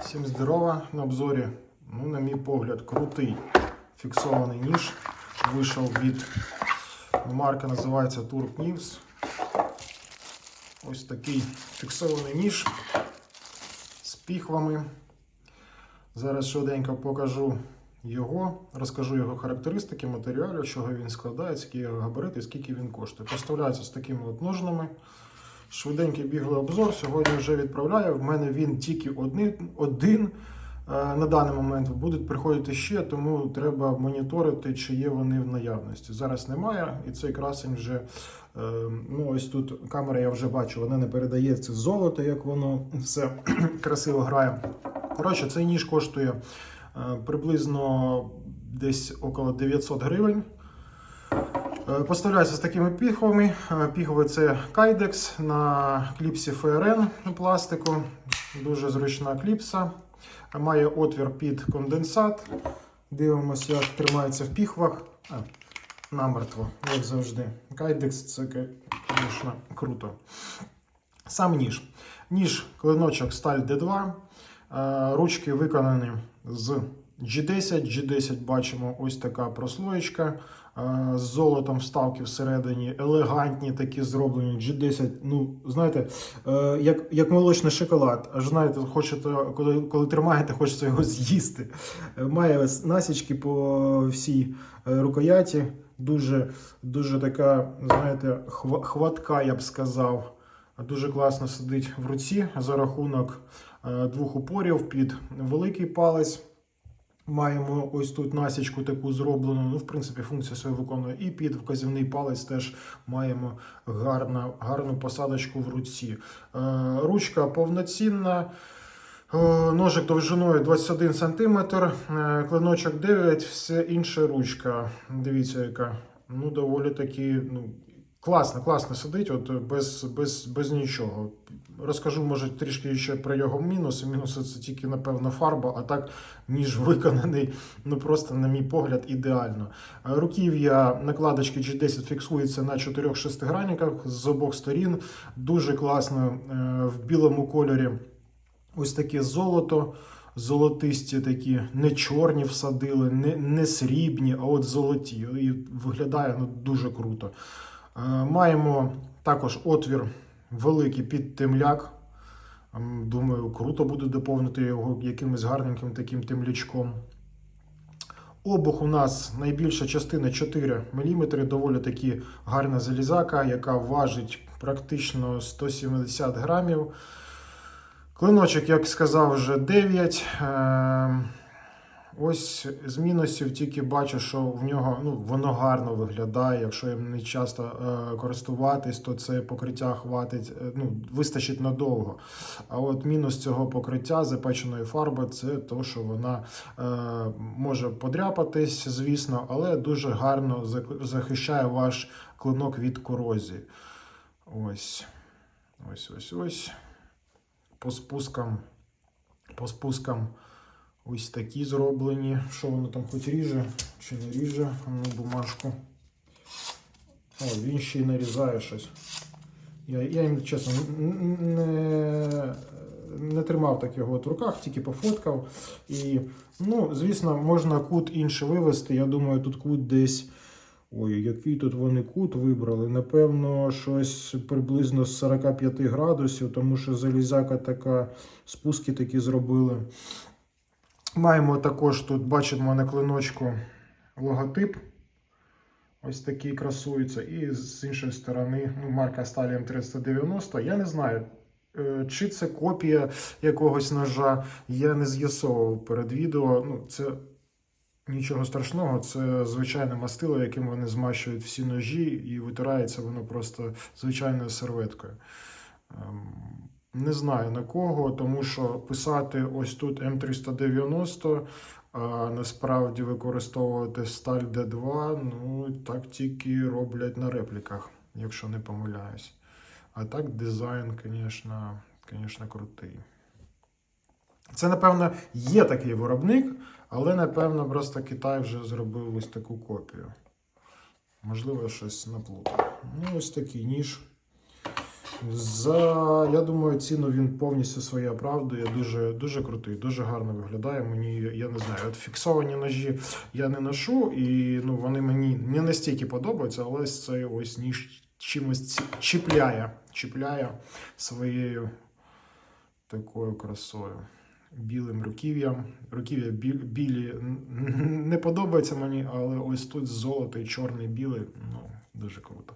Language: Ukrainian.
Всім здорова на обзорі. Ну, на мій погляд, крутий фіксований ніж. Вийшов від марка називається Turk News. Ось такий фіксований ніж з піхвами. Зараз швиденько покажу його, розкажу його характеристики, матеріалів, чого він складається, які його габарити, скільки він коштує. Поставляється з такими от ножнами. Швиденький біглий обзор. Сьогодні вже відправляю. В мене він тільки один, один е, на даний момент. Будуть приходити ще, тому треба моніторити, чи є вони в наявності. Зараз немає, і цей красень вже. е, Ну, ось тут камера я вже бачу, вона не передає це золото, як воно все красиво грає. Коротше, цей ніж коштує е, приблизно десь около 900 гривень. Е, Поставляється з такими піхвами. Е, Піхви це Kydex на кліпсі FRN пластику. Дуже зручна кліпса. Має отвір під конденсат. Дивимося, як тримається в піхвах. А, намертво, як завжди. Kydex це, звісно, круто. Сам ніж. Ніж клиночок сталь D2. Е, Ручки виконані з G10. G10 бачимо ось така прослоєчка. Е, З золотом вставки всередині, елегантні такі зроблені. G10, ну, знаєте, е, як, як молочний шоколад. Аж знаєте, хочете, коли, коли тримаєте, хочеться його з'їсти. Е, Має насічки по всій рукояті. Дуже, дуже така, знаєте, хватка, я б сказав. Дуже класно сидить в руці за рахунок двох упорів під великий палець. Маємо ось тут насічку таку зроблену. Ну, в принципі, функцію свою виконує. І під вказівний палець теж маємо гарна, гарну посадочку в руці. Е, ручка повноцінна. Е, Ножик довжиною 21 см, е, клиночок 9, все інше ручка. Дивіться, яка. Ну, доволі таки ну, класно, класно сидить, от без, без, без нічого. Розкажу, може, трішки ще про його мінуси. Мінуси це тільки, напевно, фарба, а так ніж виконаний, ну просто, на мій погляд, ідеально. Руків'я накладочки G10 фіксується на 4-6 гранниках з обох сторін. Дуже класно е, в білому кольорі. Ось таке золото. Золотисті такі, не чорні всадили, не, не срібні, а от золоті. І виглядає ну, дуже круто. Е, Маємо також отвір великий під темляк. Ем, Думаю, круто буде доповнити його якимось гарненьким таким темлячком. Обух у нас найбільша частина 4 мм, доволі таки гарна залізака, яка важить практично 170 грамів. Клиночок, як сказав, вже 9. Ось з мінусів тільки бачу, що в нього ну, воно гарно виглядає. Якщо їм не часто е, користуватись, то це покриття хватить, е, ну, вистачить надовго. А от мінус цього покриття запеченої фарби це то, що вона е, може подряпатись, звісно, але дуже гарно захищає ваш клинок від корозії. Ось. Ось, ось, ось. По спускам. По спускам. Ось такі зроблені. Що воно там хоч ріже чи не ріже? Ну, бумажку. О, він ще й нарізає щось. Я, я їм чесно не, не тримав так от в руках, тільки пофоткав. І, ну, звісно, можна кут інший вивести. Я думаю, тут кут десь. Ой, який тут вони кут вибрали. Напевно, щось приблизно з 45 градусів, тому що залізяка така, спуски такі зробили. Маємо також тут, бачимо на клиночку логотип. Ось такий красується. І з іншої сторони ну, марка Stallion 390. Я не знаю, е, чи це копія якогось ножа. Я не з'ясовував перед відео. Ну, це нічого страшного, це звичайне мастило, яким вони змащують всі ножі, і витирається воно просто звичайною серветкою. Не знаю на кого, тому що писати ось тут М390, а насправді використовувати сталь D2, ну так тільки роблять на репліках, якщо не помиляюсь. А так дизайн, звісно, звісно, крутий. Це, напевно, є такий виробник, але, напевно, просто Китай вже зробив ось таку копію. Можливо, щось наплутав. Ну, ось такий ніж. За, я думаю, ціну він повністю своє оправдує. Дуже, дуже крутий, дуже гарно виглядає. Мені, я не знаю, от фіксовані ножі я не ношу, і ну, вони мені не настільки подобаються, але цей ось ніж чимось чіпляє, чіпляє своєю такою красою. Білим руків'ям. Руків'я бі- білі не подобається мені, але ось тут золотий, чорний, білий. Ну, дуже круто.